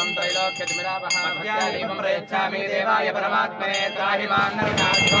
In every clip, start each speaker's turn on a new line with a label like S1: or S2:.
S1: सर्वं त्रैलोक्यतिमिरावः प्रयच्छामि देवाय परमात्मने त्राहि
S2: मान्नरुणार्थो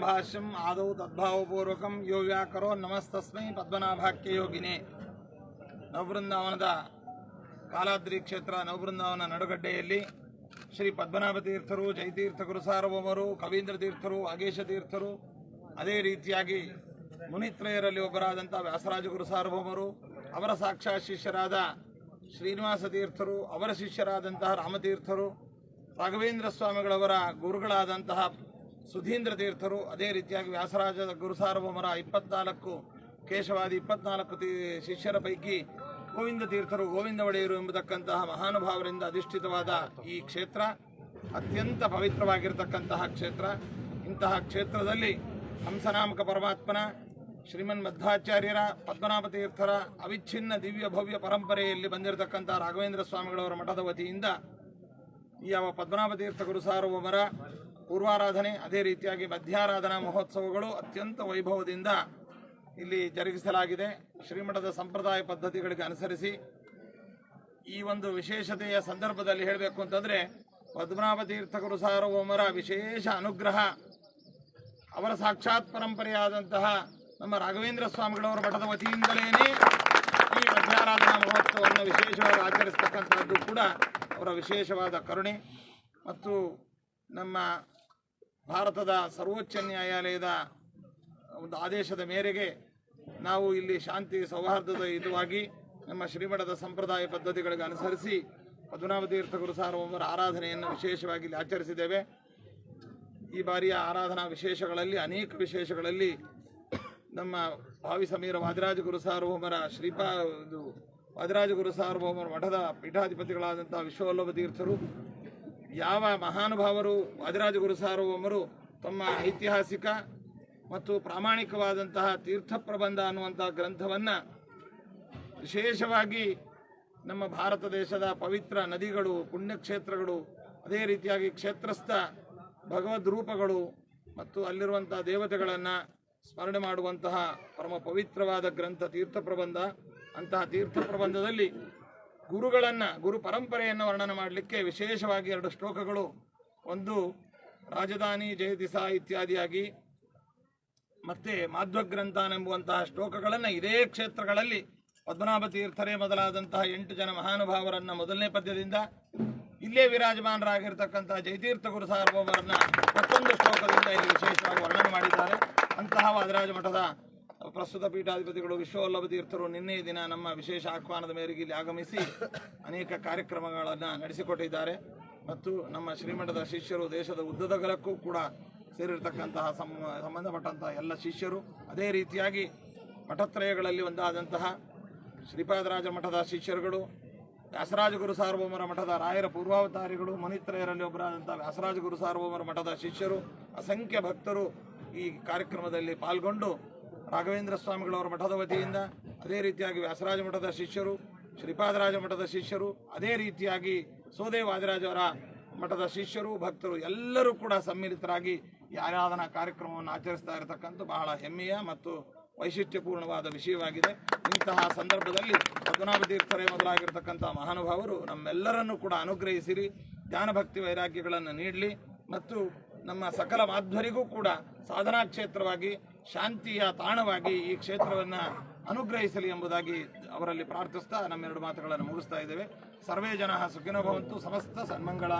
S2: ಭಾಷ್ಯಂ ಆದೌ ತದ್ಭಾವಪೂರ್ವಕಂ ಯೋ ವ್ಯಾಕರೋ ನಮಸ್ತಸ್ಮೈ ಪದ್ಮನಾಭಾಖ್ಯ ಯೋಗಿನೇ ನವಬೃಂದಾವನದ ಕಾಲಾದ್ರಿ ಕ್ಷೇತ್ರ ನವಬೃಂದಾವನ ನಡುಗಡ್ಡೆಯಲ್ಲಿ ಶ್ರೀ ಪದ್ಮನಾಭ ತೀರ್ಥರು ಜಯತೀರ್ಥ ಗುರುಸಾರ್ವಭೌಮರು ಕವೀಂದ್ರ ತೀರ್ಥರು ಆಗೇಶ ತೀರ್ಥರು ಅದೇ ರೀತಿಯಾಗಿ ಮುನಿತ್ರಯರಲ್ಲಿ ಒಬ್ಬರಾದಂಥ ವ್ಯಾಸರಾಜ ಗುರುಸಾರ್ವಭೌಮರು ಅವರ ಸಾಕ್ಷಾತ್ ಶಿಷ್ಯರಾದ ಶ್ರೀನಿವಾಸ ತೀರ್ಥರು ಅವರ ಶಿಷ್ಯರಾದಂತಹ ರಾಮತೀರ್ಥರು, ರಾಘವೇಂದ್ರ ಸ್ವಾಮಿಗಳವರ ಗುರುಗಳಾದಂತಹ ಸುಧೀಂದ್ರ ತೀರ್ಥರು ಅದೇ ರೀತಿಯಾಗಿ ವ್ಯಾಸರಾಜ ಗುರುಸಾರ್ವಭೌಮರ ಇಪ್ಪತ್ನಾಲ್ಕು, ಕೇಶವಾದಿ ಇಪ್ಪತ್ನಾಲ್ಕು ಶಿಷ್ಯರ ಪೈಕಿ ಗೋವಿಂದ ತೀರ್ಥರು ಗೋವಿಂದ ಒಡೆಯರು ಎಂಬತಕ್ಕಂತಹ ಮಹಾನುಭಾವರಿಂದ ಅಧಿಷ್ಠಿತವಾದ ಈ ಕ್ಷೇತ್ರ. ಅತ್ಯಂತ ಪವಿತ್ರವಾಗಿರತಕ್ಕಂತಹ ಕ್ಷೇತ್ರ. ಇಂತಹ ಕ್ಷೇತ್ರದಲ್ಲಿ ಹಂಸನಾಮಕ ಪರಮಾತ್ಮನ, ಶ್ರೀಮನ್ ಮಧ್ವಾಚಾರ್ಯರ, ಪದ್ಮನಾಭ ತೀರ್ಥರ ಅವಿಚ್ಛಿನ್ನ ದಿವ್ಯ ಭವ್ಯ ಪರಂಪರೆಯಲ್ಲಿ ಬಂದಿರತಕ್ಕಂತಹ ರಾಘವೇಂದ್ರ ಸ್ವಾಮಿಗಳವರ ಮಠದ ವತಿಯಿಂದ ಯಾವ ಪದ್ಮನಾಭ ತೀರ್ಥ ಗುರು ಸಾರ್ವಭೌಮರ ಪೂರ್ವಾರಾಧನೆ, ಅದೇ ರೀತಿಯಾಗಿ ಮಧ್ಯಾರಾಧನಾ ಮಹೋತ್ಸವಗಳು ಅತ್ಯಂತ ವೈಭವದಿಂದ ಇಲ್ಲಿ ಜರುಗಿಸಲಾಗಿದೆ. ಶ್ರೀಮಠದ ಸಂಪ್ರದಾಯ ಪದ್ಧತಿಗಳಿಗೆ ಅನುಸರಿಸಿ ಈ ಒಂದು ವಿಶೇಷತೆಯ ಸಂದರ್ಭದಲ್ಲಿ ಹೇಳಬೇಕು ಅಂತಂದರೆ ಪದ್ಮನಾಭ ತೀರ್ಥ ಗುರು ಸಾರ್ವಭೌಮರ ವಿಶೇಷ ಅನುಗ್ರಹ, ಅವರ ಸಾಕ್ಷಾತ್ ಪರಂಪರೆಯಾದಂತಹ ನಮ್ಮ ರಾಘವೇಂದ್ರ ಸ್ವಾಮಿಗಳವರ ಮಠದ ವತಿಯಿಂದಲೇ ಈ ಮಧ್ಯಾರಾಧನಾ ಮಹೋತ್ಸವವನ್ನು ವಿಶೇಷವಾಗಿ ಆಚರಿಸ್ತಕ್ಕಂಥದ್ದು ಕೂಡ ಅವರ ವಿಶೇಷವಾದ ಕರುಣೆ. ಮತ್ತು ನಮ್ಮ ಭಾರತದ ಸರ್ವೋಚ್ಚ ನ್ಯಾಯಾಲಯದ ಒಂದು ಆದೇಶದ ಮೇರೆಗೆ ನಾವು ಇಲ್ಲಿ ಶಾಂತಿ ಸೌಹಾರ್ದದ ಇದುವಾಗಿ ನಮ್ಮ ಶ್ರೀಮಠದ ಸಂಪ್ರದಾಯ ಪದ್ಧತಿಗಳಿಗೆ ಅನುಸರಿಸಿ ಪದ್ಮನಾಭ ತೀರ್ಥ ಗುರು ಸಾರ್ವಭೌಮರ ಆರಾಧನೆಯನ್ನು ವಿಶೇಷವಾಗಿ ಇಲ್ಲಿ ಆಚರಿಸಿದ್ದೇವೆ. ಈ ಬಾರಿಯ ಆರಾಧನಾ ವಿಶೇಷಗಳಲ್ಲಿ, ಅನೇಕ ವಿಶೇಷಗಳಲ್ಲಿ ನಮ್ಮ ಭಾವಿ ಸಮೀರ ವಾದಿರಾಜ ಗುರು ಸಾರ್ವಭೌಮರ ಶ್ರೀಪಾ, ಇದು ವಾದಿರಾಜ ಗುರು ಸಾರ್ವಭೌಮರ ಮಠದ ಪೀಠಾಧಿಪತಿಗಳಾದಂಥ ವಿಶ್ವವಲ್ಲಭ ತೀರ್ಥರು ಯಾವ ಮಹಾನುಭಾವರು, ವಾದಿರಾಜಗುರು ಸಾರ್ವಭೌಮರು ತಮ್ಮ ಐತಿಹಾಸಿಕ ಮತ್ತು ಪ್ರಾಮಾಣಿಕವಾದಂತಹ ತೀರ್ಥ ಪ್ರಬಂಧ ಅನ್ನುವಂತಹ ಗ್ರಂಥವನ್ನು ವಿಶೇಷವಾಗಿ ನಮ್ಮ ಭಾರತ ದೇಶದ ಪವಿತ್ರ ನದಿಗಳು, ಪುಣ್ಯಕ್ಷೇತ್ರಗಳು, ಅದೇ ರೀತಿಯಾಗಿ ಕ್ಷೇತ್ರಸ್ಥ ಭಗವದ್ ರೂಪಗಳು ಮತ್ತು ಅಲ್ಲಿರುವಂಥ ದೇವತೆಗಳನ್ನು ಸ್ಮರಣೆ ಮಾಡುವಂತಹ ಪರಮ ಪವಿತ್ರವಾದ ಗ್ರಂಥ ತೀರ್ಥ ಪ್ರಬಂಧ. ಅಂತಹ ತೀರ್ಥ ಪ್ರಬಂಧದಲ್ಲಿ ಗುರುಗಳನ್ನು, ಗುರು ಪರಂಪರೆಯನ್ನು ವರ್ಣನೆ ಮಾಡಲಿಕ್ಕೆ ವಿಶೇಷವಾಗಿ ಎರಡು ಶ್ಲೋಕಗಳು. ಒಂದು ರಾಜಧಾನಿ ಜಯದಿಸ ಇತ್ಯಾದಿಯಾಗಿ, ಮತ್ತೆ ಮಾಧ್ವಗ್ರಂಥನೆಂಬುವಂತಹ ಶ್ಲೋಕಗಳನ್ನು ಇದೇ ಕ್ಷೇತ್ರಗಳಲ್ಲಿ ಪದ್ಮನಾಭ ತೀರ್ಥರೇ ಮೊದಲಾದಂತಹ ಎಂಟು ಜನ ಮಹಾನುಭಾವರನ್ನ ಮೊದಲನೇ ಪದ್ಯದಿಂದ ಇಲ್ಲೇ ವಿರಾಜಮಾನರಾಗಿರ್ತಕ್ಕಂಥ ಜಯತೀರ್ಥ ಗುರು ಸಾರ್ವಭೌಮರನ್ನ ಮತ್ತೊಂದು ಶ್ಲೋಕದಿಂದ ಇಲ್ಲಿ ವಿಶೇಷವಾಗಿ ವರ್ಣನೆ ಮಾಡಿದ್ದಾರೆ. ಅಂತಹ ವಾದರಾಜ ಮಠದ ಪ್ರಸ್ತುತ ಪೀಠಾಧಿಪತಿಗಳು ವಿಶ್ವವಲ್ಲಭ ತೀರ್ಥರು ನಿನ್ನೆ ದಿನ ನಮ್ಮ ವಿಶೇಷ ಆಹ್ವಾನದ ಮೇರೆಗೆ ಇಲ್ಲಿ ಆಗಮಿಸಿ ಅನೇಕ ಕಾರ್ಯಕ್ರಮಗಳನ್ನು ನಡೆಸಿಕೊಟ್ಟಿದ್ದಾರೆ. ಮತ್ತು ನಮ್ಮ ಶ್ರೀಮಠದ ಶಿಷ್ಯರು ದೇಶದ ಉದ್ದದಗಲಕ್ಕೂ ಕೂಡ ಸೇರಿರ್ತಕ್ಕಂತಹ ಸಂಬಂಧಪಟ್ಟಂತಹ ಎಲ್ಲ ಶಿಷ್ಯರು ಅದೇ ರೀತಿಯಾಗಿ ಮಠತ್ರಯಗಳಲ್ಲಿ ಒಂದಾದಂತಹ ಶ್ರೀಪಾದರಾಜ ಮಠದ ಶಿಷ್ಯರುಗಳು, ವ್ಯಾಸರಾಜ ಗುರು ಸಾರ್ವಭೌಮರ ಮಠದ ರಾಯರ ಪೂರ್ವಾವತಾರಿಗಳು, ಮನಿತ್ರಯರಲ್ಲಿ ಒಬ್ಬರಾದಂಥ ವ್ಯಾಸರಾಜ ಗುರು ಸಾರ್ವಭೌಮರ ಮಠದ ಶಿಷ್ಯರು, ಅಸಂಖ್ಯ ಭಕ್ತರು ಈ ಕಾರ್ಯಕ್ರಮದಲ್ಲಿ ಪಾಲ್ಗೊಂಡು ರಾಘವೇಂದ್ರ ಸ್ವಾಮಿಗಳವರ ಮಠದ ವತಿಯಿಂದ ಅದೇ ರೀತಿಯಾಗಿ ವ್ಯಾಸರಾಜ ಮಠದ ಶಿಷ್ಯರು, ಶ್ರೀಪಾದರಾಜ ಮಠದ ಶಿಷ್ಯರು, ಅದೇ ರೀತಿಯಾಗಿ ವಾದಿರಾಜವರ ಮಠದ ಶಿಷ್ಯರು, ಭಕ್ತರು ಎಲ್ಲರೂ ಕೂಡ ಸಮ್ಮಿಲಿತರಾಗಿ ಈ ಆರಾಧನಾ ಕಾರ್ಯಕ್ರಮವನ್ನು ಆಚರಿಸ್ತಾ ಇರತಕ್ಕಂಥ ಬಹಳ ಹೆಮ್ಮೆಯ ಮತ್ತು ವೈಶಿಷ್ಟ್ಯಪೂರ್ಣವಾದ ವಿಷಯವಾಗಿದೆ. ಇಂತಹ ಸಂದರ್ಭದಲ್ಲಿ ಪದ್ಮನಾಭ ತೀರ್ಥರೇ ಮೊದಲಾಗಿರ್ತಕ್ಕಂಥ ಮಹಾನುಭಾವರು ನಮ್ಮೆಲ್ಲರನ್ನೂ ಕೂಡ ಅನುಗ್ರಹಿಸಿರಿ. ಜ್ಞಾನ ಭಕ್ತಿ ವೈರಾಗ್ಯಗಳನ್ನು ನೀಡಲಿ ಮತ್ತು ನಮ್ಮ ಸಕಲ ಮಾಧ್ವರಿಗೂ ಕೂಡ ಸಾಧನಾ ಕ್ಷೇತ್ರವಾಗಿ ಶಾಂತಿಯ ತಾಣವಾಗಿ ಈ ಕ್ಷೇತ್ರವನ್ನು ಅನುಗ್ರಹಿಸಲಿ ಎಂಬುದಾಗಿ ಅವರಲ್ಲಿ ಪ್ರಾರ್ಥಿಸ್ತಾ ನಮ್ಮೆರಡು ಮಾತುಗಳನ್ನು ಮುಗಿಸ್ತಾ ಇದ್ದೇವೆ. ಸರ್ವೇ ಜನ ಸುಖಿನ ಭವಂತು, ಸಮಸ್ತ
S1: ಸನ್ಮಂಗಳ